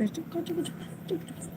चल चल चल चल चल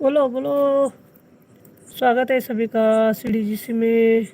बोलो बोलो। स्वागत है सभी का सी जी सी में।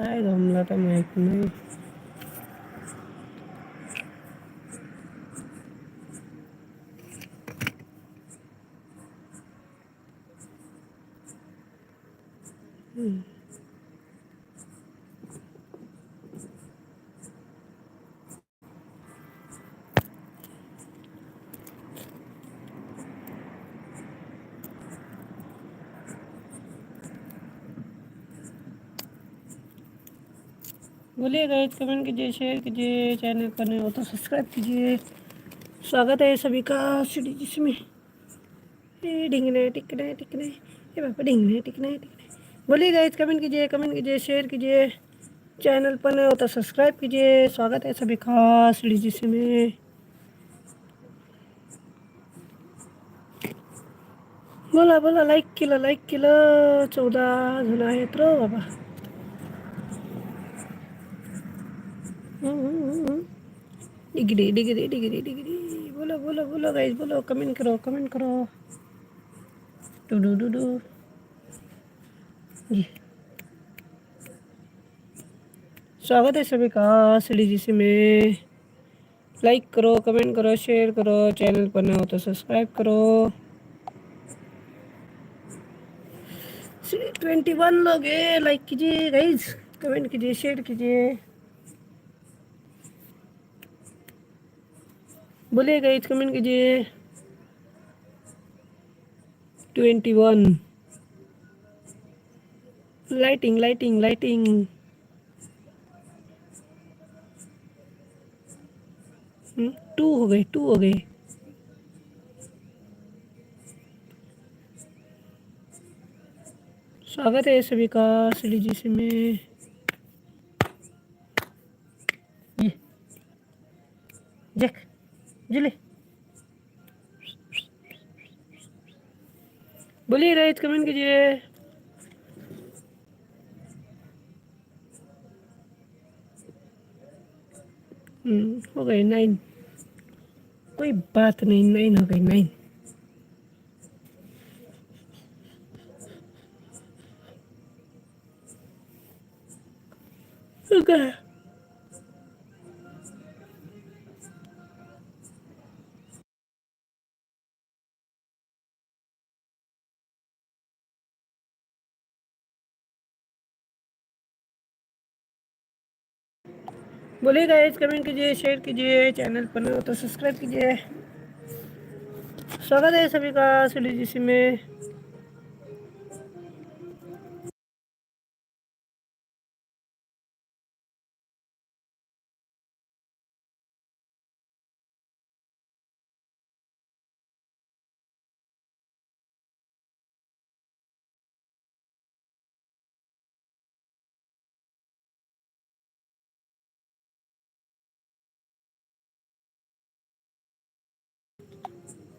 काय जमलं तर माहीत नाही बोलिए गाइज कमेंट कीजिए शेयर कीजिए चैनल पर नहीं हो तो सब्सक्राइब कीजिए। स्वागत है सभी का सीडी जिसमें ए डिंगने टिकने टिकने। ये बाबा डिंगने टिकने टिकने। बोलिए गाइज कमेंट कीजिए कमेंट कीजिए शेयर कीजिए। चैनल पर नहीं हो तो सब्सक्राइब कीजिए। स्वागत है सभी का सीडी जिसमें बोला बोला लाईक केलं लाईक केलं। चौदा जण आहेत रो बाबा। Degree degree degree degree. बोलो बोलो बोलो गाइस बोलो कमेंट करो कमेंट करो। डू डू डू डू। जी। स्वागत है सभी का सीढ़ी जी से में। लाइक करो कमेंट करो शेयर करो चैनल पर ना हो तो सब्सक्राइब करो। ट्वेंटी वन लोग लाइक कीजिए गाइस कमेंट कीजिए शेयर कीजिए। बोलिए गाइस कमेंट कीजिए। Twenty one. Lighting lighting lighting two हो गए टू हो गए। स्वागत है सभी का श्री जी से में। जिले बोलिए राइट कमेंट कीजिए हम्म, हो गए नाइन कोई बात नहीं नाइन हो गई नाइन हो बोलिए गाइस कमेंट कीजिए शेयर कीजिए चैनल पर हो तो सब्सक्राइब कीजिए। स्वागत है सभी का सुली जी में।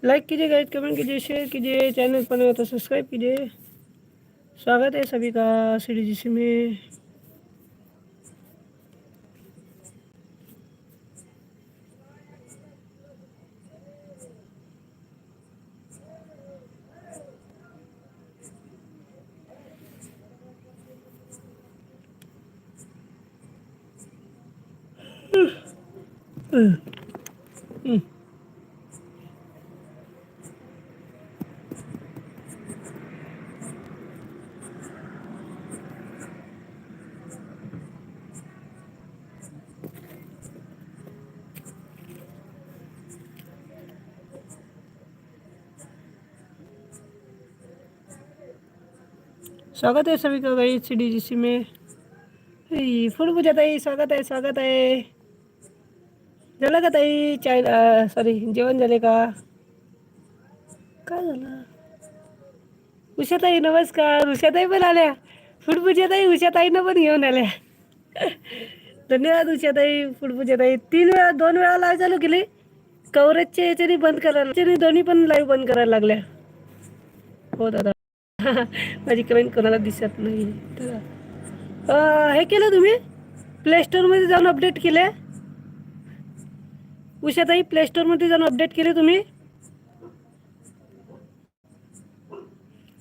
लाइक कीजिए गाइड कमेंट कीजिए शेयर कीजिए चैनल पर हो तो सब्सक्राइब कीजिए। स्वागत है सभी का सी जी में। स्वागत है सभी का गई सी डी जी सी में। फुल पूजा ताई स्वागत आहे स्वागत आहे झालं का ताई चाय सॉरी जेवण झाले का काय झालं? उषाताई नमस्कार उषाताई पण आल्या. फुटपूजाताई उषाताईनं पण घेऊन आल्या. धन्यवाद उषाताई फुटपूजाताई तीन वेळा दोन वेळा लाईव्ह चालू केली. कवरेजच्या याच्याने बंद करायला दोन्ही पण लाईव्ह बंद करायला लागल्या. हो दादा. माझी कमेंट कोणाला दिसत नाही. तर हे केलं तुम्ही? प्ले स्टोअरमध्ये जाऊन अपडेट केले? उषाताई प्ले स्टोअरमध्ये जाऊन अपडेट केले तुम्ही?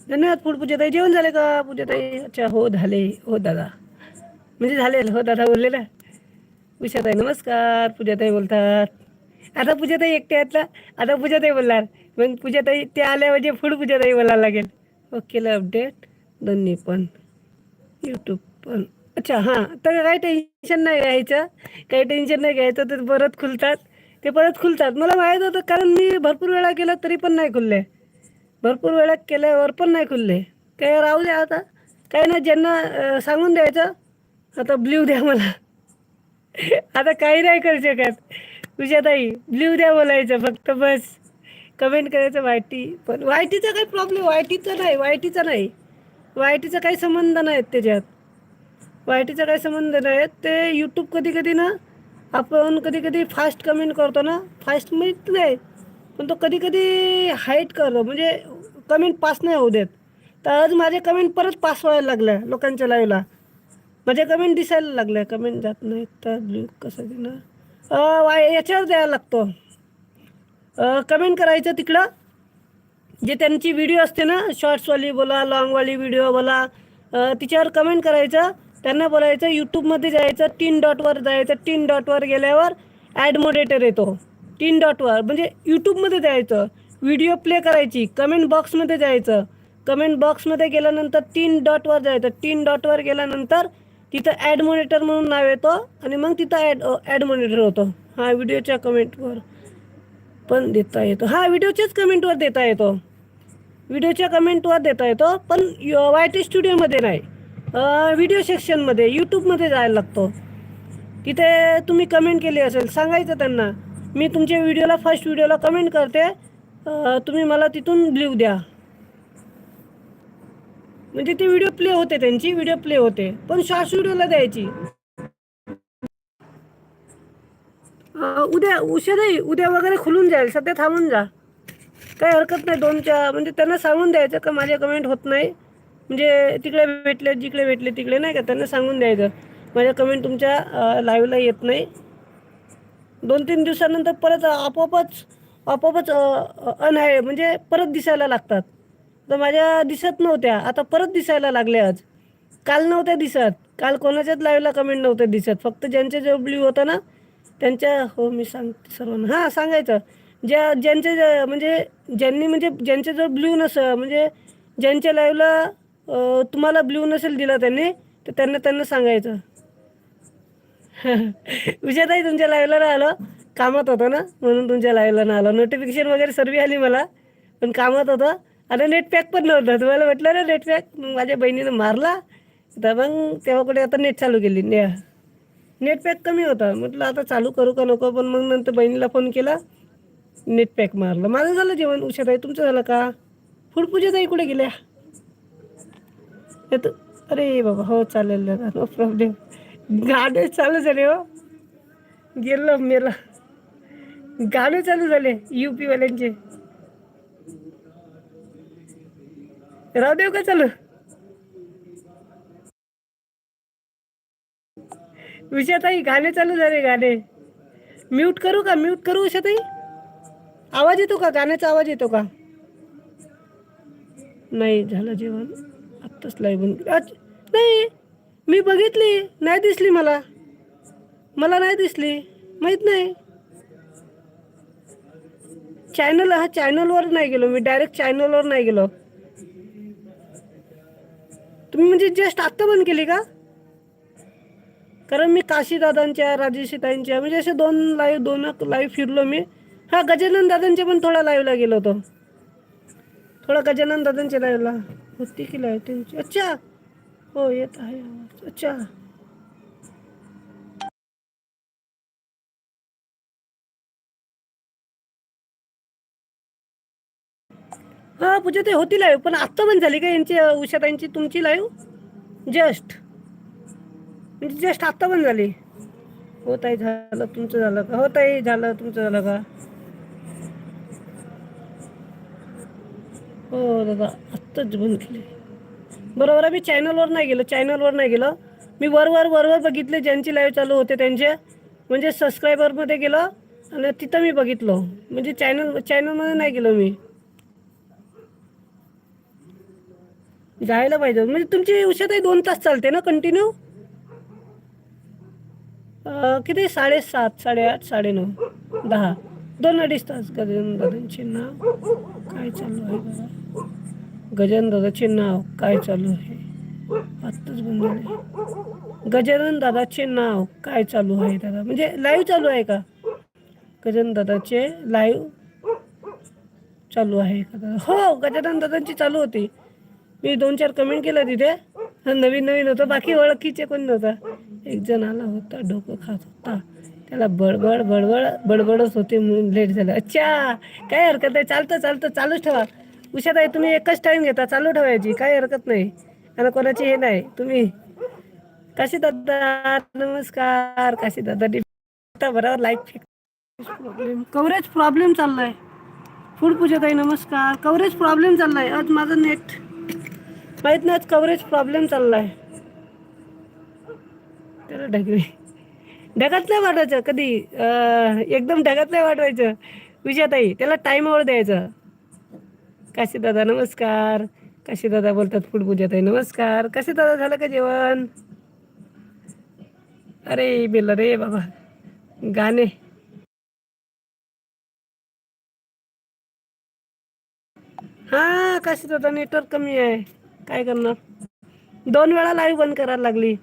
धन्यवाद फूड पूजाताई. जेवण झाले का पूजाताई? अच्छा हो झाले. हो दादा. म्हणजे झाले. हो दादा बोलले ना. उषाताई नमस्कार. पूजाताई बोलतात. आता पूजाताई एकट्या आहेत आता पूजाताई बोलणार. मग पूजाताई त्या आल्या म्हणजे फूड पूजाताई बोलायला लागेल. केलं अपडेट दोन्ही पण. यूट्यूब पण. अच्छा हां तर काही टेन्शन नाही घ्यायचं काही टेन्शन नाही घ्यायचं ते परत खुलतात. ते परत खुलतात. मला माहीत होतं कारण मी भरपूर वेळा केलं तरी पण नाही खुलले. भरपूर वेळा केल्यावर पण नाही खुलले. काय राहू द्या आता. काही ना ज्यांना सांगून द्यायचं आता ब्ल्यू द्या मला. आता काही नाही करू शकत. उषाताई ब्ल्यू द्या बोलायचं फक्त बस. कमेंट करायचं वायटी. पण वायटीचा काही प्रॉब्लेम वायटीचा नाही वायटीचा नाही. वायटीचा काही संबंध नाहीत त्याच्यात. वायटीचा काही संबंध नाही ते यूट्यूब कधी कधी ना आपण कधी कधी फास्ट कमेंट करतो ना फास्ट मिळत नाही. पण तो कधी कधी हाईट करतो. म्हणजे कमेंट पास नाही होऊ देत. तर आज माझे कमेंट परत पास व्हायला लागल्या लोकांच्या लाईव्हला माझ्या कमेंट दिसायला लागल्या. कमेंट जात नाहीत. तर ब्ल्यू कसं देणं वाय याच्यावर द्यायला लागतो. कमेंट करायचं तिकडं? जे त्यांची व्हिडिओ असते ना शॉर्ट्सवाली बोला लॉंगवाली व्हिडिओ बोला तिच्यावर कमेंट करायचं. त्यांना बोलायचं यूट्यूबमध्ये जायचं तीन डॉटवर जायचं. तीन डॉटवर गेल्यावर ॲड मोडेटर येतो. तीन डॉटवर म्हणजे यूट्यूबमध्ये जायचं. व्हिडिओ प्ले करायची. कमेंट बॉक्समध्ये जायचं. कमेंट बॉक्समध्ये गेल्यानंतर तीन डॉटवर जायचं. तीन डॉटवर गेल्यानंतर तिथं ॲड मॉनिटर म्हणून नाव येतो आणि मग तिथं ॲड ॲड मॉनिटर होतो. हा व्हिडिओच्या कमेंटवर पण देता येतो. हा व्हिडिओच्याच कमेंटवर देता येतो. व्हिडिओच्या कमेंटवर देता येतो पण वाय टी स्टुडिओमध्ये नाही. व्हिडिओ सेक्शनमध्ये यूट्यूबमध्ये जायला लागतो. तिथे तुम्ही कमेंट केली असेल सांगायचं त्यांना. मी तुमच्या व्हिडिओला फर्स्ट व्हिडिओला कमेंट करते. तुम्ही मला तिथून लिव द्या. म्हणजे ते व्हिडिओ प्ले होते त्यांची व्हिडिओ प्ले होते. पण शॉर्ट्स व्हिडिओला द्यायची. उद्या उशिराही नाही उद्या वगैरे खुलून जाईल. सध्या थांबून जा. काही हरकत नाही दोनच्या म्हणजे त्यांना सांगून द्यायचं का माझ्या कमेंट होत नाही. म्हणजे तिकडे भेटले जिकडे भेटले तिकडे नाही का? त्यांना सांगून द्यायचं. माझ्या कमेंट तुमच्या लाईव्हला येत नाही. दोन तीन दिवसानंतर परत आपोआपच आपोआपच अनहाय म्हणजे परत दिसायला लागतात. तर माझ्या दिसत नव्हत्या. आता परत दिसायला लागल्या आज. काल नव्हत्या दिसत. काल कोणाच्याच लाईव्हला कमेंट नव्हत्या दिसत. फक्त ज्यांचे जे ब्ल्यू होतं ना त्यांच्या हो मी सांगते सर्वांना. हां सांगायचं. ज्या ज्यांचे म्हणजे ज्यांनी म्हणजे ज्यांचे जो ब्ल्यू नसं म्हणजे ज्यांच्या लाईव्हला तुम्हाला ब्ल्यू नसेल दिला त्यांनी तर त्यांना त्यांना सांगायचं. विजयताई तुमच्या लाईव्हला नाही आलो कामात होतो ना म्हणून तुमच्या लाईव्हला ना आलो नोटिफिकेशन वगैरे सर्व आली मला पण कामात होतं. आणि नेट पॅक पण नव्हतं. तुम्हाला म्हटलं ना नेट पॅक मग माझ्या बहिणीनं मारला. तर मग तेव्हा कुठे आता नेट चालू केली. ने नेट पॅक कमी होता. म्हटलं आता चालू करू का नको? पण मग नंतर बहिणीला फोन केला नेट पॅक मारलं. माझं झालं जेवण. उशाताई तुमचं झालं का? फूड पूजेताई कुठे गेल्या? येतो अरे बाबा हो चालेल दादा नो प्रॉब्लेम गाणे चालू झाले हो. गेलो मेला. गाणे चालू झाले यू पीवाल्यांचे राहू देव का चालू? विषयाताई गाणे चालू झाले गाणे. म्यूट करू का? म्यूट करू उषाताई? आवाज येतो का? गाण्याचा आवाज येतो का? नाही झालं जेवण. आत्ताच लाईव्ह अच्छा, नाही मी बघितली. नाही दिसली मला. मला नाही दिसली. माहीत नाही. चॅनल हा चॅनलवर नाही गेलो. मी डायरेक्ट चॅनलवर नाही गेलो. तुम्ही म्हणजे जस्ट आत्ता बंद केली का? कारण मी काशीदादांच्या राजेशीताईंच्या म्हणजे असे दोन लाईव्ह दोन लाईव्ह फिरलो मी. हा गजानन दादांच्या पण थोडा लाईव्हला गेलो होतो. थोडा गजानन दादांच्या लाईव्हला होती की लाईव्ह त्यांची अच्छा! हो येत आहे अच्छा! हा पूजा ते होती लाईव्ह पण आत्ता पण झाली का यांची उषाताईंची तुमची लाईव्ह जस्ट. म्हणजे जस्ट आत्ता पण झाली. हो ताई झालं. तुमचं झालं का? हो ताई झालं. तुमचं झालं का? हो दादा आत्ताच बंद केली. बरोबर आहे मी चॅनलवर नाही गेलो चॅनलवर नाही गेलो. मी वरवर वरवर बघितले ज्यांची लाईव्ह चालू होते त्यांचे. म्हणजे सबस्क्रायबरमध्ये गेलो आणि तिथं मी बघितलं. म्हणजे चॅनल चॅनलमध्ये नाही गेलो मी. जायला पाहिजे. म्हणजे तुमची उषाताई दोन तास चालते ना कंटिन्यू किती? साडेसात साडेआठ साडेनऊ दहा. दोन अडीच तास गजानन दादांचे नाव. काय चालू आहे बघा. गजानन दादाचे नाव काय चालू आहे? आत्ताच बंद झाले गजानन दादाचे नाव काय चालू आहे दादा? म्हणजे लाईव्ह चालू आहे का? गजानन दादाचे लाईव्ह चालू आहे का दादा? हो गजानन दादांची चालू होती. मी दोन चार कमेंट केलं तिथे. नवीन नवीन होतं. बाकी ओळखीचे कोण नव्हता? एक जण आला होता डोकं खात होता. त्याला बडबड बडबड बडबडच होते म्हणून लेट झालं. अच्छा काय हरकत नाही चालतं चालतं चालूच ठेवा. उषाताई तुम्ही एकच टाईम घेता चालू ठेवायची काही हरकत नाही. आणि कोणाची हे नाही. तुम्ही काशी दादा नमस्कार. काशी दादा बरोबर लाईक प्रॉब्लेम कवरेज प्रॉब्लेम चाललाय. फूड पूजाताई नमस्कार. कव्हरेज प्रॉब्लेम चाललाय. आज माझं नेट माहीत नाही आज कव्हरेज प्रॉब्लेम चाललाय. त्याला ढगवे. ढगात नाही वाटवायचं कधी? एकदम ढगात नाही वाटवायचं विजयाताई त्याला टाईमवर द्यायचं. काशी दादा नमस्कार. काशी दादा बोलतात फूड पूजाताई नमस्कार. काशी दादा झालं का जेवण? अरे बेल रे बाबा. गाणे. हा काशी दादा नेटवर्क कमी आहे. काय करणार? दोन वेळा लाईव्ह बंद करायला लागली.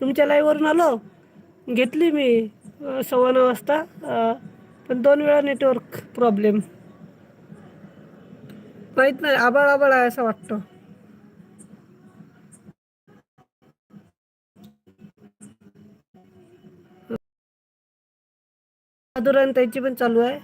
तुमच्या लाईव्हवरून आलो. घेतली मी सव्वा नऊ वाजता. पण दोन वेळा नेटवर्क प्रॉब्लेम. माहीत नाही आबाळ आबाळ आहे असं वाटतं. त्यांची पण चालू आहे.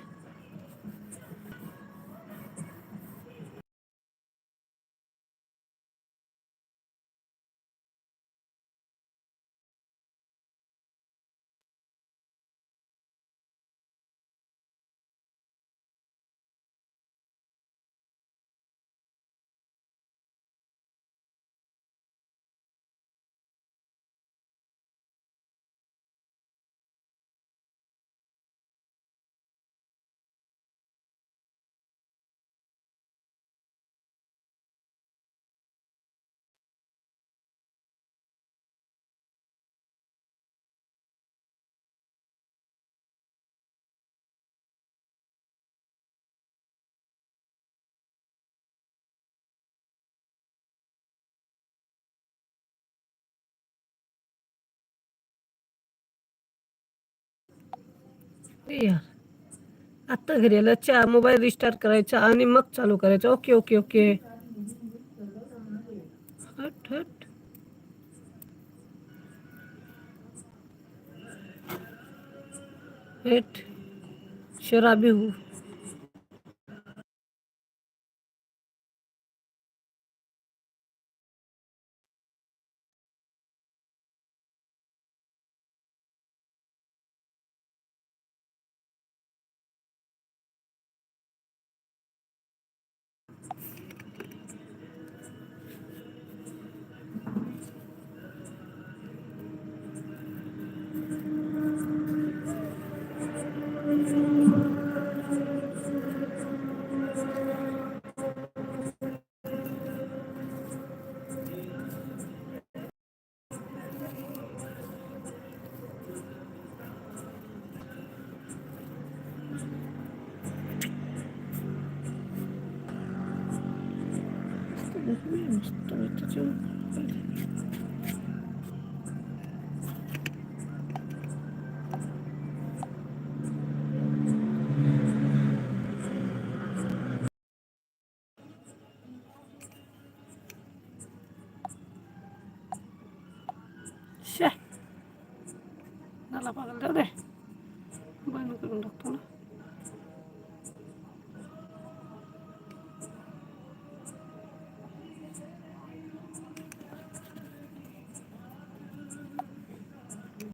आत्ता घरी आलं चा मोबाईल रिस्टार्ट करायचा आणि मग चालू करायचं. Okay okay okay. हट हट. हट. शराबी हूँ.